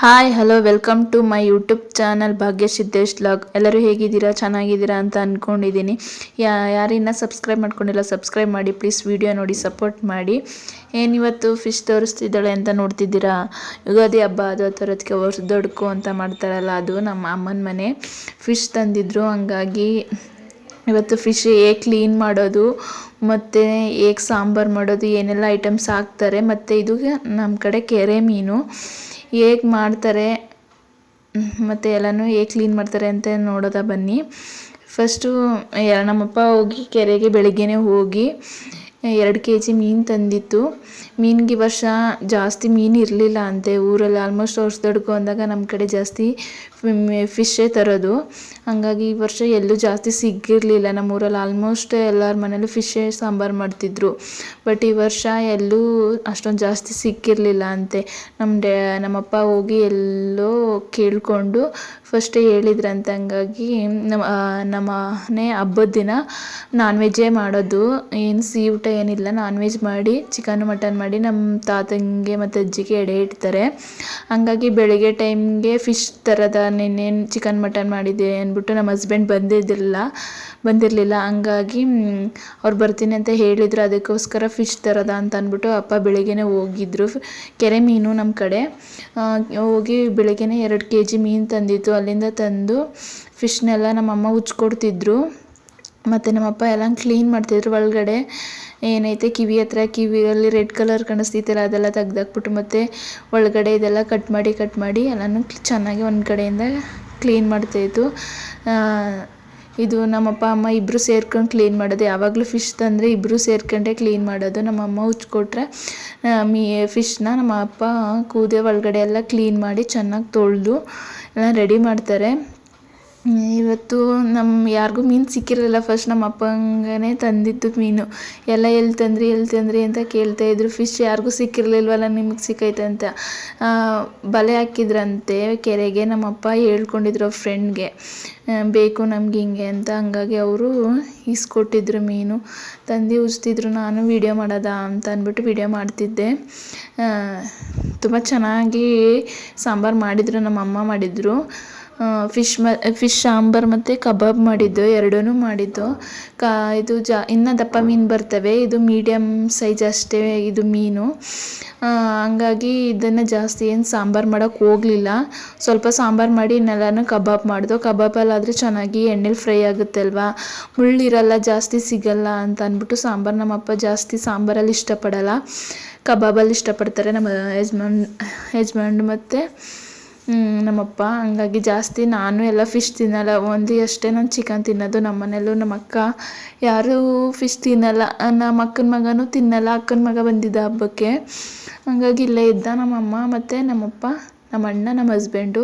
Hi hello welcome to my YouTube channel Bhagya Siddesh vlog ಎಲ್ಲರೂ ಹೇಗಿದ್ದೀರಾ? ಚೆನ್ನಾಗಿದ್ದೀರಾ ಅಂತ ಅಂದ್ಕೊಂಡಿದ್ದೀನಿ ಯಾ, ಯಾರಿನ್ನ ಸಬ್ಸ್ಕ್ರೈಬ್ ಮಾಡ್ಕೊಂಡಿಲ್ಲ ಸಬ್ಸ್ಕ್ರೈಬ್ ಮಾಡಿ ಪ್ಲೀಸ್ ವಿಡಿಯೋ ನೋಡಿ ಸಪೋರ್ಟ್ ಮಾಡಿ. ಏನಿವತ್ತು ಫಿಶ್ ತೋರಿಸ್ತಿದ್ದಾಳೆ ಅಂತ ನೋಡ್ತಿದ್ದೀರಾ? ಯುಗಾದಿ ಹಬ್ಬ, ಅದು ಥರದಕ್ಕೆ ವರ್ಷ ದೊಡ್ಕು ಅಂತ ಮಾಡ್ತಾರಲ್ಲ, ಅದು ನಮ್ಮ ಅಮ್ಮನ ಮನೆ. ಫಿಶ್ ತಂದಿದ್ರು, ಹಂಗಾಗಿ ಇವತ್ತು ಫಿಶ್ ಹೇಗೆ ಕ್ಲೀನ್ ಮಾಡೋದು. ಮತ್ತು ಹೇಗೆ ಸಾಂಬಾರು ಮಾಡೋದು, ಏನೆಲ್ಲ ಐಟಮ್ಸ್ ಹಾಕ್ತಾರೆ. ಮತ್ತು ಇದು ನಮ್ಮ ಕಡೆ ಕೆರೆ ಮೀನು. ಹೇಗೆ ಮಾಡ್ತಾರೆ? ಮತ್ತು ಎಲ್ಲನೂ ಹೇಗೆ ಕ್ಲೀನ್ ಮಾಡ್ತಾರೆ ಅಂತ ನೋಡೋದ ಬನ್ನಿ. ಫಸ್ಟು ನಮ್ಮಪ್ಪ ಹೋಗಿ ಕೆರೆಗೆ, ಬೆಳಿಗ್ಗೆನೇ ಹೋಗಿ ಎರಡು ಕೆ ಜಿ ಮೀನು ತಂದಿತ್ತು. ಮೀನಿಗೆ ಈ ವರ್ಷ ಜಾಸ್ತಿ ಮೀನು ಇರಲಿಲ್ಲ ಅಂತೆ. ಊರಲ್ಲಿ ಆಲ್ಮೋಸ್ಟ್ ವರ್ಷ ದೊಡ್ಕು ಅಂದಾಗ ನಮ್ಮ ಕಡೆ ಜಾಸ್ತಿ ಫಿಶ್ಶೇ ತರೋದು. ಹಂಗಾಗಿ ಈ ವರ್ಷ ಎಲ್ಲೂ ಜಾಸ್ತಿ ಸಿಕ್ಕಿರಲಿಲ್ಲ ನಮ್ಮ ಊರಲ್ಲಿ ಆಲ್ಮೋಸ್ಟ್ ಎಲ್ಲರ ಮನೇಲೂ ಫಿಶ್ಶೇ ಸಾಂಬಾರು ಮಾಡ್ತಿದ್ರು. ಬಟ್ ಈ ವರ್ಷ ಎಲ್ಲೂ ಅಷ್ಟೊಂದು ಜಾಸ್ತಿ ಸಿಕ್ಕಿರಲಿಲ್ಲ ಅಂತೆ. ನಮ್ಮ ಡ್ಯಾ ನಮ್ಮಪ್ಪ ಹೋಗಿ ಎಲ್ಲೋ ಕೇಳಿಕೊಂಡು ಫಸ್ಟೇ ಹೇಳಿದ್ರಂತೆ. ಹಂಗಾಗಿ ನಮ್ಮ ನಮ್ಮ ಮನೆ ಹಬ್ಬದ ದಿನ ನಾನ್ ವೆಜ್ಜೇ ಮಾಡೋದು. ಏನು ಸಿಹಿ ಊಟ ಏನಿಲ್ಲ ನಾನ್ ವೆಜ್ ಮಾಡಿ ಚಿಕನ್ ಮಟನ್ ಮಾಡಿ ನಮ್ಮ ತಾತಂಗೆ ಮತ್ತು ಅಜ್ಜಿಗೆ ಎಡೆ ಇಡ್ತಾರೆ. ಹಂಗಾಗಿ ಬೆಳಗ್ಗೆ ಟೈಮ್ಗೆ ಫಿಶ್ ಥರದ ನಿನ್ನೇನು ಚಿಕನ್ ಮಟನ್ ಮಾಡಿದೆ ಅಂದ್ಬಿಟ್ಟು ನಮ್ಮ ಹಸ್ಬೆಂಡ್ ಬಂದಿದ್ದಿಲ್ಲ, ಬಂದಿರಲಿಲ್ಲ. ಹಂಗಾಗಿ ಅವ್ರು ಬರ್ತೀನಿ ಅಂತ ಹೇಳಿದರು, ಅದಕ್ಕೋಸ್ಕರ ಫಿಶ್ ಥರದ ಅಂತ ಅಂದ್ಬಿಟ್ಟು ಅಪ್ಪ ಬೆಳಿಗ್ಗೆನೇ ಹೋಗಿದ್ರು. ಕೆರೆ ಮೀನು ನಮ್ಮ ಕಡೆ. ಹೋಗಿ ಬೆಳಗ್ಗೆನೇ ಎರಡು ಕೆ ಜಿ ಮೀನು ತಂದಿತ್ತು. ಅಲ್ಲಿಂದ ತಂದು ಫಿಶ್ನೆಲ್ಲ ನಮ್ಮಮ್ಮ ಉಚ್ಕೊಡ್ತಿದ್ರು ಮತ್ತು ನಮ್ಮಪ್ಪ ಎಲ್ಲ ಕ್ಲೀನ್ ಮಾಡ್ತಿದ್ರು ಒಳಗಡೆ. ಏನೈತೆ? ಕಿವಿ ಹತ್ರ ಕಿವಿಯಲ್ಲಿ ರೆಡ್ ಕಲರ್ ಕಾಣಿಸ್ತೈತಲ್ಲ ಅದೆಲ್ಲ ತೆಗ್ದಾಕ್ಬಿಟ್ಟು ಮತ್ತು ಒಳಗಡೆ ಇದೆಲ್ಲ ಕಟ್ ಮಾಡಿ ಕಟ್ ಮಾಡಿ ಎಲ್ಲನೂ ಚೆನ್ನಾಗಿ ಒಂದು ಕಡೆಯಿಂದ ಕ್ಲೀನ್ ಮಾಡ್ತಾಯಿತ್ತು ಇದು ನಮ್ಮಪ್ಪ, ಅಮ್ಮ ಇಬ್ಬರು ಸೇರ್ಕೊಂಡು ಕ್ಲೀನ್ ಮಾಡೋದು. ಯಾವಾಗಲೂ ಫಿಶ್ ತಂದರೆ ಇಬ್ಬರು ಸೇರ್ಕೊಂಡೆ ಕ್ಲೀನ್ ಮಾಡೋದು. ನಮ್ಮಮ್ಮ ಉಚ್ಕೊಟ್ರೆ ಮೀ ಫಿಶ್ನ ನಮ್ಮ ಅಪ್ಪ ಕೂದೆ ಒಳಗಡೆ ಎಲ್ಲ ಕ್ಲೀನ್ ಮಾಡಿ ಚೆನ್ನಾಗಿ ತೊಳೆದು ಎಲ್ಲ ರೆಡಿ ಮಾಡ್ತಾರೆ. ಇವತ್ತು ನಮ್ಮ ಯಾರಿಗೂ ಮೀನು ಸಿಕ್ಕಿರಲಿಲ್ಲ. ಫಸ್ಟ್ ನಮ್ಮ ಅಪ್ಪಂಗನೇ ತಂದಿದ್ದು ಮೀನು. ಎಲ್ಲ ಎಲ್ಲಿ ತಂದ್ರಿ ಎಲ್ಲಿ ತಂದ್ರಿ ಅಂತ ಕೇಳ್ತಾ ಇದ್ರು. ಫಿಶ್ ಯಾರಿಗೂ ಸಿಕ್ಕಿರಲಿಲ್ವಲ್ಲ, ನಿಮಗೆ ಸಿಕ್ಕೈತೆ ಅಂತ. ಬಲೆ ಹಾಕಿದ್ರಂತೆ ಕೆರೆಗೆ. ನಮ್ಮಪ್ಪ ಹೇಳ್ಕೊಂಡಿದ್ರು ಅವ್ರ ಫ್ರೆಂಡ್ಗೆ ಬೇಕು ನಮ್ಗೆ ಹಿಂಗೆ ಅಂತ. ಹಂಗಾಗಿ ಅವರು ಇಸ್ಕೊಟ್ಟಿದ್ರು ಮೀನು. ತಂದು ಉಜ್ತಿದ್ರು. ನಾನು ವೀಡಿಯೋ ಮಾಡೋದಾ ಅಂತ ಅಂದ್ಬಿಟ್ಟು ವೀಡಿಯೋ ಮಾಡ್ತಿದ್ದೆ. ತುಂಬ ಚೆನ್ನಾಗಿ ಸಾಂಬಾರು ಮಾಡಿದ್ರು. ನಮ್ಮ ಅಮ್ಮ ಮಾಡಿದರು. ಫಿಶ್ ಮ ಫಿಶ್ ಸಾಂಬಾರು ಮತ್ತು ಕಬಾಬ್ ಮಾಡಿದ್ದು ಎರಡೂ ಮಾಡಿದ್ದು. ಕಾ, ಇದು ಜಾ, ಇನ್ನು ದಪ್ಪ ಮೀನು ಬರ್ತವೆ. ಇದು ಮೀಡಿಯಮ್ ಸೈಜ್ ಅಷ್ಟೇ ಇದು ಮೀನು. ಹಂಗಾಗಿ ಇದನ್ನು ಜಾಸ್ತಿ ಏನು ಸಾಂಬಾರು ಮಾಡೋಕ್ಕೆ ಹೋಗಲಿಲ್ಲ. ಸ್ವಲ್ಪ ಸಾಂಬಾರು ಮಾಡಿ ಇನ್ನೆಲ್ಲನೂ ಕಬಾಬ್ ಮಾಡಿದೋ. ಕಬಾಬಲ್ಲಾದರೆ ಚೆನ್ನಾಗಿ ಎಣ್ಣೆಲಿ ಫ್ರೈ ಆಗುತ್ತೆ ಅಲ್ವಾ ಮುಳ್ಳಿರಲ್ಲ ಜಾಸ್ತಿ ಸಿಗಲ್ಲ ಅಂತ ಅಂದ್ಬಿಟ್ಟು ಸಾಂಬಾರು ನಮ್ಮಪ್ಪ ಜಾಸ್ತಿ ಸಾಂಬಾರಲ್ಲಿ ಇಷ್ಟಪಡಲ್ಲ. ಕಬಾಬಲ್ಲಿ ಇಷ್ಟಪಡ್ತಾರೆ ನಮ್ಮ ಯಜಮಾನ್ ಯಜಮಾನ್ ಮತ್ತು ನಮ್ಮಪ್ಪ, ಹಂಗಾಗಿ ಜಾಸ್ತಿ ನಾನು ಎಲ್ಲ ಫಿಶ್ ತಿನ್ನಲ್ಲ. ಒಂದು ಅಷ್ಟೇ ನಾನು ಚಿಕನ್ ತಿನ್ನೋದು ನಮ್ಮ ಮನೆಯಲ್ಲೂ ನಮ್ಮ ಅಕ್ಕ ಯಾರೂ ಫಿಶ್ ತಿನ್ನಲ್ಲ. ನಮ್ಮ ಅಕ್ಕನ ಮಗನೂ ತಿನ್ನಲ್ಲ. ಅಕ್ಕನ ಮಗ ಬಂದಿದ್ದ ಹಬ್ಬಕ್ಕೆ. ಹಂಗಾಗಿ ಇಲ್ಲೇ ಇದ್ದ ನಮ್ಮಮ್ಮ ಮತ್ತು ನಮ್ಮಪ್ಪ. ನಮ್ಮ ಅಣ್ಣ, ನಮ್ಮ ಹಸ್ಬೆಂಡು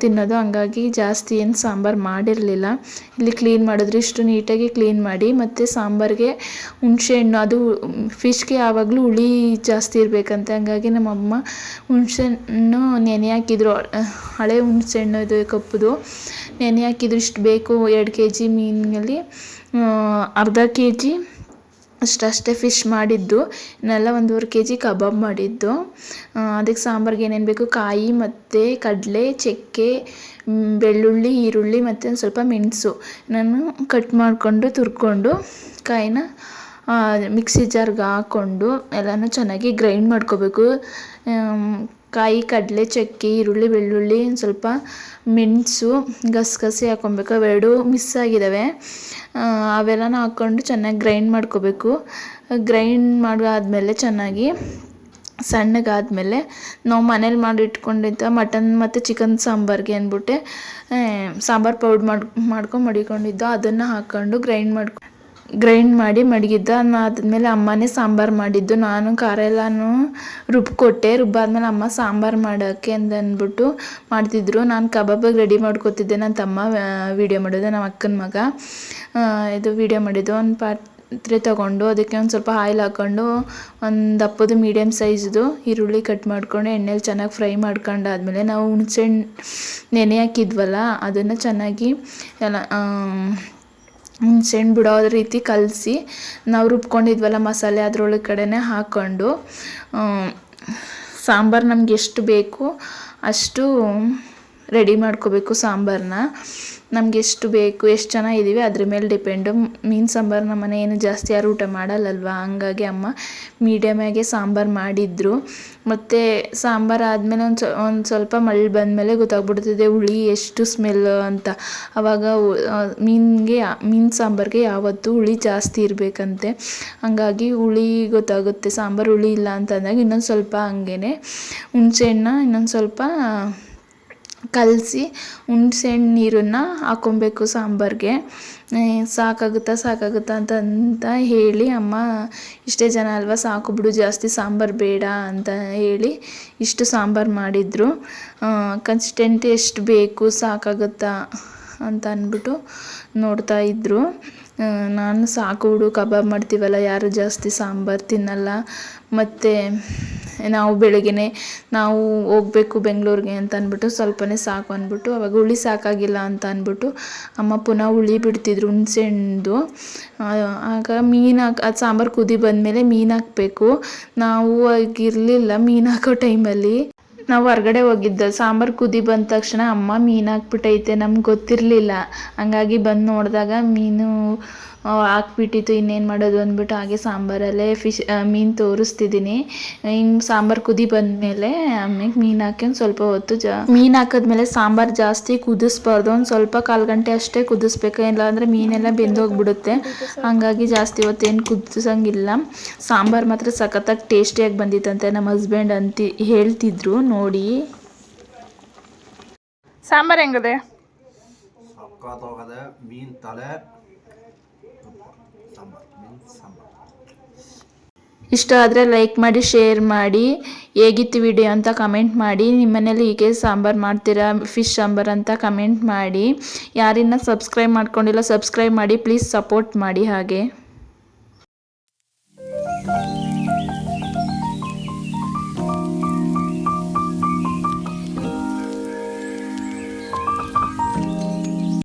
ತಿನ್ನೋದು ಹಂಗಾಗಿ ಜಾಸ್ತಿ ಏನು ಸಾಂಬಾರು ಮಾಡಿರಲಿಲ್ಲ. ಇಲ್ಲಿ ಕ್ಲೀನ್ ಮಾಡಿದ್ರೆ, ಇಷ್ಟು ನೀಟಾಗಿ ಕ್ಲೀನ್ ಮಾಡಿ ಮತ್ತು ಸಾಂಬಾರಿಗೆ ಹುಣಸೆಹಣ್ಣು ಅದು ಫಿಶ್ಗೆ ಯಾವಾಗಲೂ ಹುಳಿ ಜಾಸ್ತಿ ಇರಬೇಕಂತೆ. ಹಂಗಾಗಿ ನಮ್ಮಮ್ಮ ಹುಣಸೆಹಣ್ಣು ನೆನೆ ಹಾಕಿದ್ರು. ಹಳೆ ಹುಣಸೆಹಣ್ಣು ಇದು ಕಪ್ಪುದು. ನೆನೆ ಹಾಕಿದ್ರು, ಇಷ್ಟು ಬೇಕು, ಎರಡು ಕೆ ಜಿ ಮೀನಲ್ಲಿ ಅರ್ಧ ಕೆ ಜಿ ಅಷ್ಟಷ್ಟೇ ಫಿಶ್ ಮಾಡಿದ್ದು. ಇನ್ನೆಲ್ಲ ಒಂದೂವರೆ ಕೆ ಜಿ ಕಬಾಬ್ ಮಾಡಿದ್ದು. ಅದಕ್ಕೆ ಸಾಂಬಾರ್ಗೆ ಏನೇನು ಬೇಕು? ಕಾಯಿ ಮತ್ತು ಕಡಲೆ, ಚಕ್ಕೆ ಬೆಳ್ಳುಳ್ಳಿ, ಈರುಳ್ಳಿ ಮತ್ತು ಒಂದು ಸ್ವಲ್ಪ ಮೆಣಸು. ನಾನು ಕಟ್ ಮಾಡಿಕೊಂಡು ತುರ್ಕೊಂಡು ಕಾಯಿನ ಮಿಕ್ಸಿ ಜಾರ್ಗೆ ಹಾಕ್ಕೊಂಡು ಎಲ್ಲನೂ ಚೆನ್ನಾಗಿ ಗ್ರೈಂಡ್ ಮಾಡ್ಕೋಬೇಕು. ಕಾಯಿ, ಕಡಲೆ, ಚಕ್ಕೆ, ಈರುಳ್ಳಿ, ಬೆಳ್ಳುಳ್ಳಿ ಒಂದು ಸ್ವಲ್ಪ ಮೆಣಸು, ಗಸಗಸೆ ಹಾಕ್ಕೊಬೇಕು ಅವೆರಡು ಮಿಸ್ ಆಗಿದ್ದಾವೆ ಅವೆಲ್ಲನೂ ಹಾಕ್ಕೊಂಡು ಚೆನ್ನಾಗಿ ಗ್ರೈಂಡ್ ಮಾಡ್ಕೋಬೇಕು. ಗ್ರೈಂಡ್ ಮಾಡಾದ್ಮೇಲೆ ಚೆನ್ನಾಗಿ ಸಣ್ಣಗಾದಮೇಲೆ ನಾವು ಮನೇಲಿ ಮಾಡಿಟ್ಕೊಂಡಿದ್ದ ಮಟನ್ ಮತ್ತು ಚಿಕನ್ ಸಾಂಬಾರಿಗೆ ಅಂದ್ಬಿಟ್ಟೆ ಸಾಂಬಾರು ಪೌಡ್ರ್ ಮಾಡಿ, ಮಾಡ್ಕೊಂಡು ಮಡಿಕೊಂಡಿದ್ದೋ ಅದನ್ನು ಹಾಕ್ಕೊಂಡು ಗ್ರೈಂಡ್ ಮಾಡ್ಕೊ ಗ್ರೈಂಡ್ ಮಾಡಿ ಮಡಗಿದ್ದ ಆದಮೇಲೆ ಅಮ್ಮನೇ ಸಾಂಬಾರು ಮಾಡಿದ್ದು. ನಾನು ಖಾರ ಎಲ್ಲನೂ ರುಬ್ಕೊಟ್ಟೆ. ರುಬ್ಬಾದ್ಮೇಲೆ ಅಮ್ಮ ಸಾಂಬಾರು ಮಾಡೋಕ್ಕೆ ಅಂತ ಅಂದ್ಬಿಟ್ಟು ಮಾಡ್ತಿದ್ರು. ನಾನು ಕಬಾಬಾಗಿ ರೆಡಿ ಮಾಡ್ಕೊತಿದ್ದೆ. ನನ್ನ ತಮ್ಮ ವೀಡಿಯೋ ಮಾಡೋದು ನಮ್ಮ ಅಕ್ಕನ ಮಗ ಇದು ವೀಡಿಯೋ ಮಾಡಿದ್ದು. ಒಂದು ಪಾತ್ರೆ ತೊಗೊಂಡು ಅದಕ್ಕೆ ಒಂದು ಸ್ವಲ್ಪ ಆಯಿಲ್ ಹಾಕ್ಕೊಂಡು ಒಂದು ದಪ್ಪದು ಮೀಡಿಯಮ್ ಸೈಜ್ದು ಈರುಳ್ಳಿ ಕಟ್ ಮಾಡ್ಕೊಂಡು ಎಣ್ಣೆಲಿ ಚೆನ್ನಾಗಿ ಫ್ರೈ ಮಾಡ್ಕೊಂಡಾದ್ಮೇಲೆ ನಾವು ಹುಣ್ಸೆಹಣ್ಣು ನೆನೆ ಹಾಕಿದ್ವಲ್ಲ, ಅದನ್ನು ಚೆನ್ನಾಗಿ ಎಲ್ಲ ಹುಣ್ಸೆಹಣ್ಣು ಬಿಡೋ ರೀತಿ ಕಲಸಿ ನಾವು ರುಬ್ಕೊಂಡಿದ್ವಲ್ಲ ಮಸಾಲೆ ಅದ್ರೊಳಗಡೆನೆ ಹಾಕ್ಕೊಂಡು ಸಾಂಬಾರು ನಮ್ಗೆ ಎಷ್ಟು ಬೇಕು ಅಷ್ಟು ರೆಡಿ ಮಾಡ್ಕೋಬೇಕು ಸಾಂಬಾರನ್ನ ನಮ್ಗೆ ಎಷ್ಟು ಬೇಕು, ಎಷ್ಟು ಜನ ಇದ್ದೀವಿ ಅದ್ರ ಮೇಲೆ ಡಿಪೆಂಡು. ಮೀನು ಸಾಂಬಾರು ನಮ್ಮ ಮನೆ ಏನು ಜಾಸ್ತಿ ಯಾರು ಊಟ ಮಾಡಲ್ಲಲ್ವ? ಹಂಗಾಗಿ ಅಮ್ಮ ಮೀಡಿಯಮಾಗೆ ಸಾಂಬಾರು ಮಾಡಿದ್ರು. ಮತ್ತು ಸಾಂಬಾರು ಆದಮೇಲೆ ಒಂದು ಸ್ವ ಒಂದು ಸ್ವಲ್ಪ ಮಳೆ ಬಂದಮೇಲೆ ಗೊತ್ತಾಗ್ಬಿಡ್ತಿದೆ ಹುಳಿ ಎಷ್ಟು ಸ್ಮೆಲ್ ಅಂತ. ಆವಾಗ ಮೀನಿಗೆ ಮೀನು ಸಾಂಬಾರಿಗೆ ಯಾವತ್ತೂ ಹುಳಿ ಜಾಸ್ತಿ ಇರಬೇಕಂತೆ. ಹಂಗಾಗಿ ಹುಳಿ ಗೊತ್ತಾಗುತ್ತೆ, ಸಾಂಬಾರು ಹುಳಿ ಇಲ್ಲ ಅಂತಂದಾಗ ಇನ್ನೊಂದು ಸ್ವಲ್ಪ ಹಂಗೇನೆ. ಹುಣ್ಸೆಹಣ್ಣ ಇನ್ನೊಂದು ಸ್ವಲ್ಪ ಕಲಸಿ ಹುಣ್ಸೆಹಣ್ಣು ನೀರನ್ನು ಹಾಕ್ಕೊಬೇಕು ಸಾಂಬಾರಿಗೆ. ಸಾಕಾಗುತ್ತಾ ಸಾಕಾಗುತ್ತಾ ಅಂತ ಅಂತ ಹೇಳಿ, ಅಮ್ಮ, ಇಷ್ಟೇ ಜನ ಅಲ್ವಾ, ಸಾಕು ಬಿಡು, ಜಾಸ್ತಿ ಸಾಂಬಾರು ಬೇಡ ಅಂತ ಹೇಳಿ ಇಷ್ಟು ಸಾಂಬಾರು ಮಾಡಿದರು. ಕನ್ಸಿಸ್ಟೆಂಟ್ ಎಷ್ಟು ಬೇಕು, ಸಾಕಾಗುತ್ತಾ ಅಂತ ಅಂದ್ಬಿಟ್ಟು ನೋಡ್ತಾ ಇದ್ದರು ನಾನು ಸಾಕು ಬಿಡು, ಕಬಾಬ್ ಮಾಡ್ತೀವಲ್ಲ, ಯಾರು ಜಾಸ್ತಿ ಸಾಂಬಾರು ತಿನ್ನಲ್ಲ. ಮತ್ತು ನಾವು ಬೆಳಿಗ್ಗೆ ನಾವು ಹೋಗ್ಬೇಕು ಬೆಂಗಳೂರಿಗೆ ಅಂತ ಅಂದ್ಬಿಟ್ಟು ಸ್ವಲ್ಪನೇ ಸಾಕು ಅಂದ್ಬಿಟ್ಟು, ಅವಾಗ ಹುಳಿ ಸಾಕಾಗಿಲ್ಲ ಅಂತ ಅಂದ್ಬಿಟ್ಟು ಅಮ್ಮ ಪುನಃ ಹುಳಿ ಬಿಡ್ತಿದ್ರು ಹುಣ್ಸೆಹಣ್ಣು ಆಗ ಮೀನು ಹಾಕಿ, ಅದು ಸಾಂಬಾರು ಕುದಿ ಬಂದಮೇಲೆ ಮೀನು ಹಾಕಬೇಕು. ನಾವು ಆಗಿರಲಿಲ್ಲ ಮೀನು ಹಾಕೋ ಟೈಮಲ್ಲಿ. ನಾವು ಹೊರಗಡೆ ಹೋಗಿದ್ದ, ಸಾಂಬಾರು ಕುದಿ ಬಂದ ತಕ್ಷಣ ಅಮ್ಮ ಮೀನು ಹಾಕ್ಬಿಟ್ಟೈತೆ, ನಮ್ಗೆ ಗೊತ್ತಿರಲಿಲ್ಲ. ಹಂಗಾಗಿ ಬಂದು ನೋಡಿದಾಗ ಮೀನು ಹಾಕ್ಬಿಟ್ಟಿತ್ತು ಇನ್ನೇನು ಮಾಡೋದು ಅಂದ್ಬಿಟ್ಟು ಹಾಗೆ ಸಾಂಬಾರಲ್ಲೇ ಫಿಶ್ ಮೀನು ತೋರಿಸ್ತಿದ್ದೀನಿ ಹಿಂಗೆ ಸಾಂಬಾರು ಕುದಿ ಬಂದಮೇಲೆ ಆಮೇಲೆ ಮೀನು ಹಾಕಿ ಒಂದು ಸ್ವಲ್ಪ ಹೊತ್ತು ಜಾ ಮೀನು ಹಾಕಿದ್ಮೇಲೆ ಸಾಂಬಾರು ಜಾಸ್ತಿ ಕುದಿಸ್ಬಾರ್ದು. ಒಂದು ಸ್ವಲ್ಪ ಕಾಲು ಗಂಟೆ ಅಷ್ಟೇ ಕುದಿಸ್ಬೇಕು. ಇಲ್ಲಾಂದರೆ ಮೀನೆಲ್ಲ ಬೆಂದೋಗ್ಬಿಡುತ್ತೆ. ಹಾಗಾಗಿ ಜಾಸ್ತಿ ಹೊತ್ತೇನು ಕುದಿಸಂಗಿಲ್ಲ. ಸಾಂಬಾರು ಮಾತ್ರ ಸಖತ್ತಾಗಿ ಟೇಸ್ಟಿಯಾಗಿ ಬಂದಿತ್ತಂತೆ. ನಮ್ಮ ಹಸ್ಬೆಂಡ್ ಅಂತಿ ಹೇಳ್ತಿದ್ರು ನೋಡಿ. ಸಾಂಬಾರು ಹೆಂಗದೆ. ಮೀನು ತಲೆ ಇಷ್ಟ ಆದರೆ ಲೈಕ್ ಮಾಡಿ ಶೇರ್ ಮಾಡಿ, ಹೇಗಿತ್ತು ವಿಡಿಯೋ ಅಂತ ಕಮೆಂಟ್ ಮಾಡಿ ನಿಮ್ಮನೇಲಿ ಹೀಗೆ ಸಾಂಬಾರು ಮಾಡ್ತೀರಾ ಫಿಶ್ ಸಾಂಬಾರು ಅಂತ ಕಮೆಂಟ್ ಮಾಡಿ, ಯಾರಿನ್ನ ಸಬ್ಸ್ಕ್ರೈಬ್ ಮಾಡ್ಕೊಂಡಿಲ್ಲ ಸಬ್ಸ್ಕ್ರೈಬ್ ಮಾಡಿ ಪ್ಲೀಸ್ ಸಪೋರ್ಟ್ ಮಾಡಿ ಹಾಗೆ.